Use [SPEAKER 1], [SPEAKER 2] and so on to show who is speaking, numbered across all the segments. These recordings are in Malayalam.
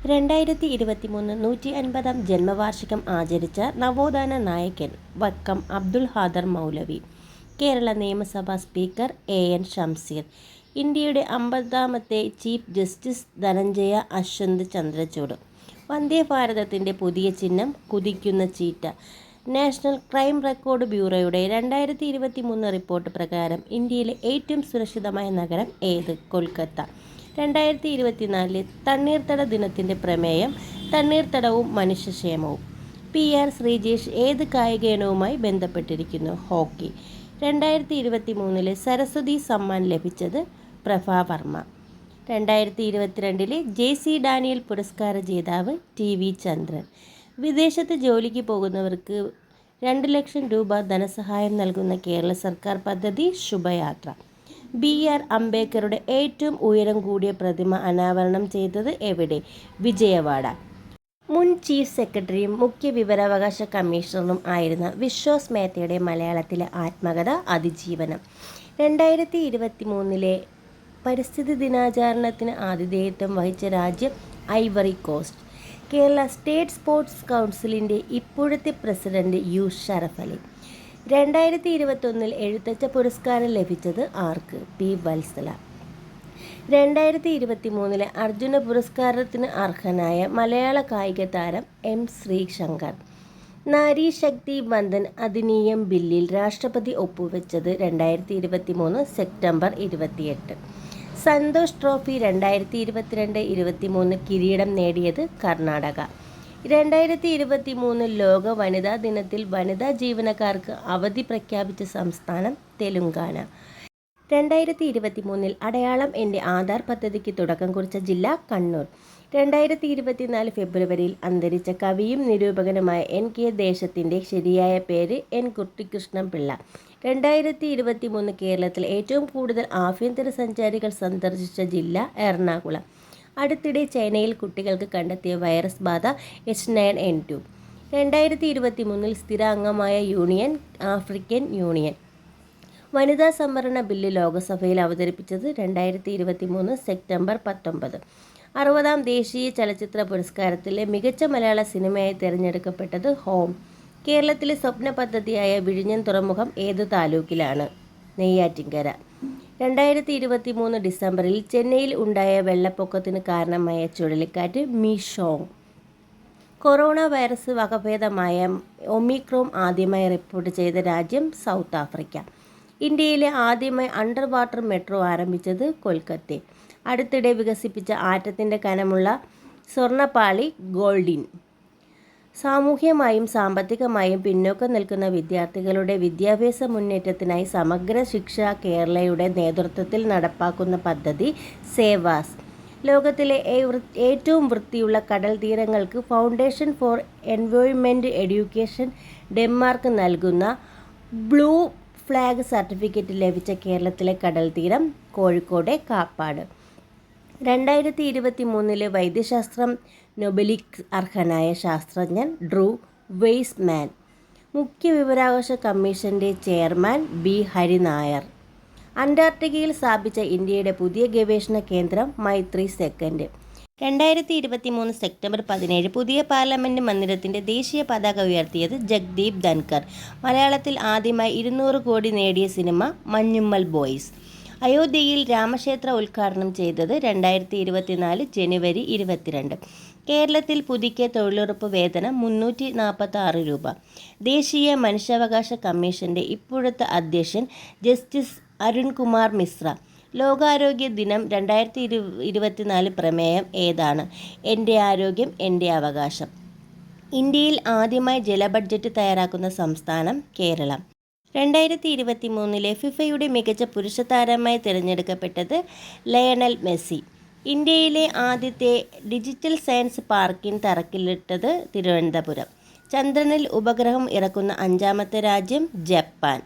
[SPEAKER 1] രണ്ടായിരത്തി ഇരുപത്തി മൂന്ന് നൂറ്റി അൻപതാം ജന്മവാർഷികം ആചരിച്ച നവോത്ഥാന നായകൻ വക്കം അബ്ദുൽ ഹാദർ മൗലവി കേരള നിയമസഭാ സ്പീക്കർ എ എൻ ഷംസീർ ഇന്ത്യയുടെ അമ്പതാമത്തെ ചീഫ് ജസ്റ്റിസ് ധനഞ്ജയ അശ്വന്ത് ചന്ദ്രചൂഡ് വന്ദേ ഭാരതത്തിന്റെ പുതിയ ചിഹ്നം കുതിക്കുന്ന ചീറ്റ നാഷണൽ ക്രൈം റെക്കോർഡ് ബ്യൂറോയുടെ രണ്ടായിരത്തി ഇരുപത്തി മൂന്ന് റിപ്പോർട്ട് പ്രകാരം ഇന്ത്യയിലെ ഏറ്റവും സുരക്ഷിതമായ നഗരം ഏത്? കൊൽക്കത്ത. രണ്ടായിരത്തി ഇരുപത്തിനാലിലെ തണ്ണീർത്തട ദിനത്തിന്റെ പ്രമേയം തണ്ണീർത്തടവും മനുഷ്യക്ഷേമവും. പി ആർ ശ്രീജേഷ് ഏത് കായിക ഇനവുമായി ബന്ധപ്പെട്ടിരിക്കുന്നു? ഹോക്കി. രണ്ടായിരത്തി ഇരുപത്തി മൂന്നിലെ സരസ്വതി സമ്മാൻ ലഭിച്ചത് പ്രഭാ വർമ്മ. രണ്ടായിരത്തി ഇരുപത്തിരണ്ടിലെ ജെ സി ഡാനിയൽ പുരസ്കാര ജേതാവ് ടി വി ചന്ദ്രൻ. വിദേശത്ത് ജോലിക്ക് പോകുന്നവർക്ക് രണ്ട് ലക്ഷം രൂപ ധനസഹായം നൽകുന്ന കേരള സർക്കാർ പദ്ധതി ശുഭയാത്ര. ബി ആർ അംബേദ്കറുടെ ഏറ്റവും ഉയരം കൂടിയ പ്രതിമ അനാവരണം ചെയ്തത് എവിടെ? വിജയവാഡ. മുൻ ചീഫ് സെക്രട്ടറിയും മുഖ്യ വിവരാവകാശ കമ്മീഷണറും ആയിരുന്ന വിശ്വാസ് മേത്തയുടെ മലയാളത്തിലെ ആത്മകഥ അതിജീവനം. രണ്ടായിരത്തി ഇരുപത്തി മൂന്നിലെ പരിസ്ഥിതി ദിനാചരണത്തിന് ആതിഥേയത്വം വഹിച്ച രാജ്യം Ivory Coast. Kerala state sports കൗൺസിലിന്റെ ഇപ്പോഴത്തെ പ്രസിഡന്റ് യു. ഷറഫലി രണ്ടായിരത്തി ഇരുപത്തൊന്നിൽ എഴുത്തച്ഛ പുരസ്കാരം ലഭിച്ചത് ആർക്ക്? പി. വത്സല. രണ്ടായിരത്തി ഇരുപത്തി മൂന്നിലെ അർജുന പുരസ്കാരത്തിന് അർഹനായ മലയാള കായിക താരം എം. ശ്രീശങ്കർ. നാരി ശക്തി ബന്ധൻ അധിനിയം ബില്ലിൽ രാഷ്ട്രപതി ഒപ്പുവെച്ചത് രണ്ടായിരത്തി ഇരുപത്തി മൂന്ന് സെപ്റ്റംബർ ഇരുപത്തിയെട്ട്. സന്തോഷ് ട്രോഫി രണ്ടായിരത്തി ഇരുപത്തിരണ്ട് ഇരുപത്തി മൂന്ന് കിരീടം നേടിയത് കർണാടക. രണ്ടായിരത്തി ഇരുപത്തി മൂന്ന് ലോക വനിതാ ദിനത്തിൽ വനിതാ ജീവനക്കാർക്ക് അവധി പ്രഖ്യാപിച്ച സംസ്ഥാനം തെലുങ്കാന. രണ്ടായിരത്തി ഇരുപത്തി മൂന്നിൽ അടയാളം എന്റെ ആധാർ പദ്ധതിക്ക് തുടക്കം കുറിച്ച ജില്ല കണ്ണൂർ. രണ്ടായിരത്തി ഇരുപത്തിനാല് ഫെബ്രുവരിയിൽ അന്തരിച്ച കവിയും നിരൂപകനുമായ എൻ കെ ദേശത്തിന്റെ ശരിയായ പേര് എൻ കുട്ടികൃഷ്ണൻ പിള്ള. രണ്ടായിരത്തി ഇരുപത്തി മൂന്ന് കേരളത്തിൽ ഏറ്റവും കൂടുതൽ ആഭ്യന്തര സഞ്ചാരികൾ സന്ദർശിച്ച ജില്ല എറണാകുളം. അടുത്തിടെ ചൈനയിൽ കുട്ടികൾക്ക് കണ്ടെത്തിയ വൈറസ് ബാധ എച്ച് നയൻ എൻ ടു. രണ്ടായിരത്തി ഇരുപത്തി മൂന്നിൽ സ്ഥിര അംഗമായ യൂണിയൻ ആഫ്രിക്കൻ യൂണിയൻ. വനിതാ സംവരണ ബില്ല് ലോക്സഭയിൽ അവതരിപ്പിച്ചത് രണ്ടായിരത്തി ഇരുപത്തി മൂന്ന് സെപ്റ്റംബർ പത്തൊമ്പത്. അറുപതാം ദേശീയ ചലച്ചിത്ര പുരസ്കാരത്തിലെ മികച്ച മലയാള സിനിമയായി തിരഞ്ഞെടുക്കപ്പെട്ടത് ഹോം. കേരളത്തിലെ സ്വപ്ന പദ്ധതിയായ വിഴിഞ്ഞൻ തുറമുഖം ഏത് താലൂക്കിലാണ്? നെയ്യാറ്റിൻകര. രണ്ടായിരത്തി ഇരുപത്തി മൂന്ന് ഡിസംബറിൽ ചെന്നൈയിൽ ഉണ്ടായ വെള്ളപ്പൊക്കത്തിന് കാരണമായ ചുഴലിക്കാറ്റ് മിഷോങ് കൊറോണ വൈറസ് വകഭേദമായ ഒമിക്രോം ആദ്യമായി റിപ്പോർട്ട് ചെയ്ത രാജ്യം സൗത്ത് ആഫ്രിക്ക. ഇന്ത്യയിലെ ആദ്യമായി അണ്ടർ വാട്ടർ മെട്രോ ആരംഭിച്ചത് കൊൽക്കത്തെ. അടുത്തിടെ വികസിപ്പിച്ച ആറ്റത്തിന്റെ കനമുള്ള സ്വർണപ്പാളി ഗോൾഡിൻ. സാമൂഹ്യമായും സാമ്പത്തികമായും പിന്നോക്കം നിൽക്കുന്ന വിദ്യാർത്ഥികളുടെ വിദ്യാഭ്യാസ മുന്നേറ്റത്തിനായി സമഗ്ര ശിക്ഷ കേരളയുടെ നേതൃത്വത്തിൽ നടപ്പാക്കുന്ന പദ്ധതി സേവാസ്. ലോകത്തിലെ ഏറ്റവും വൃത്തിയുള്ള കടൽ തീരങ്ങൾക്ക് foundation for environment education Denmark നൽകുന്ന ബ്ലൂ ഫ്ലാഗ് സർട്ടിഫിക്കറ്റ് ലഭിച്ച കേരളത്തിലെ കടൽ തീരം കോഴിക്കോട് കാപ്പാട്. രണ്ടായിരത്തി ഇരുപത്തി മൂന്നിലെ വൈദ്യശാസ്ത്രം നൊബലിക് അർഹനായ ശാസ്ത്രജ്ഞൻ ഡ്രൂ വെയ്സ്മാൻ. മുഖ്യ വിവരാവകാശ കമ്മീഷന്റെ ചെയർമാൻ ബി ഹരിനായർ. അന്റാർട്ടിക്കയിൽ സ്ഥാപിച്ച ഇന്ത്യയുടെ പുതിയ ഗവേഷണ കേന്ദ്രം മൈത്രി സെക്കൻഡ്. രണ്ടായിരത്തി ഇരുപത്തി മൂന്ന് സെപ്റ്റംബർ പതിനേഴ് പുതിയ പാർലമെന്റ് മന്ദിരത്തിന്റെ ദേശീയ പതാക ഉയർത്തിയത് ജഗ്ദീപ് ധൻകർ മലയാളത്തിൽ ആദ്യമായി ഇരുന്നൂറ് കോടി നേടിയ സിനിമ മഞ്ഞുമ്മൽ ബോയ്സ്. അയോധ്യയിൽ രാമക്ഷേത്ര ഉദ്ഘാടനം ചെയ്തത് രണ്ടായിരത്തി ഇരുപത്തിനാല് ജനുവരി ഇരുപത്തിരണ്ട്. കേരളത്തിൽ പുതുക്കിയ തൊഴിലുറപ്പ് വേതനം മുന്നൂറ്റി നാൽപ്പത്തി ആറ് രൂപ. ദേശീയ മനുഷ്യാവകാശ കമ്മീഷന്റെ ഇപ്പോഴത്തെ അധ്യക്ഷൻ ജസ്റ്റിസ് അരുൺകുമാർ മിശ്ര. ലോകാരോഗ്യ ദിനം രണ്ടായിരത്തി ഇരു ഇരുപത്തിനാല് പ്രമേയം ഏതാണ്? എന്റെ ആരോഗ്യം എന്റെ അവകാശം. ഇന്ത്യയിൽ ആദ്യമായി ജല ബഡ്ജറ്റ് തയ്യാറാക്കുന്ന സംസ്ഥാനം കേരളം. രണ്ടായിരത്തി ഇരുപത്തി മൂന്നിലെ ഫിഫയുടെ മികച്ച പുരുഷ താരമായി തിരഞ്ഞെടുക്കപ്പെട്ടത് ലയണൽ മെസ്സി. ഇന്ത്യയിലെ ആദ്യത്തെ ഡിജിറ്റൽ സയൻസ് പാർക്കിൻ തറക്കില്ലിട്ടത് തിരുവനന്തപുരം. ചന്ദ്രനിൽ ഉപഗ്രഹം ഇറക്കുന്ന അഞ്ചാമത്തെ രാജ്യം ജപ്പാൻ.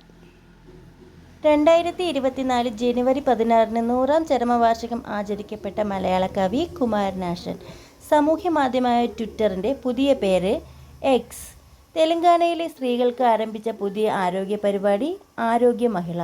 [SPEAKER 1] രണ്ടായിരത്തി ഇരുപത്തിനാല് ജനുവരി പതിനാറിന് നൂറാം ചരമവാർഷികം ആചരിക്കപ്പെട്ട മലയാള കവി കുമാരനാശൻ സാമൂഹ്യ മാധ്യമമായ ട്വിറ്ററിന്റെ പുതിയ പേര് എക്സ് തെലങ്കാനയിലെ സ്ത്രീകൾക്ക് ആരംഭിച്ച പുതിയ ആരോഗ്യ പരിപാടി ആരോഗ്യ മഹിള.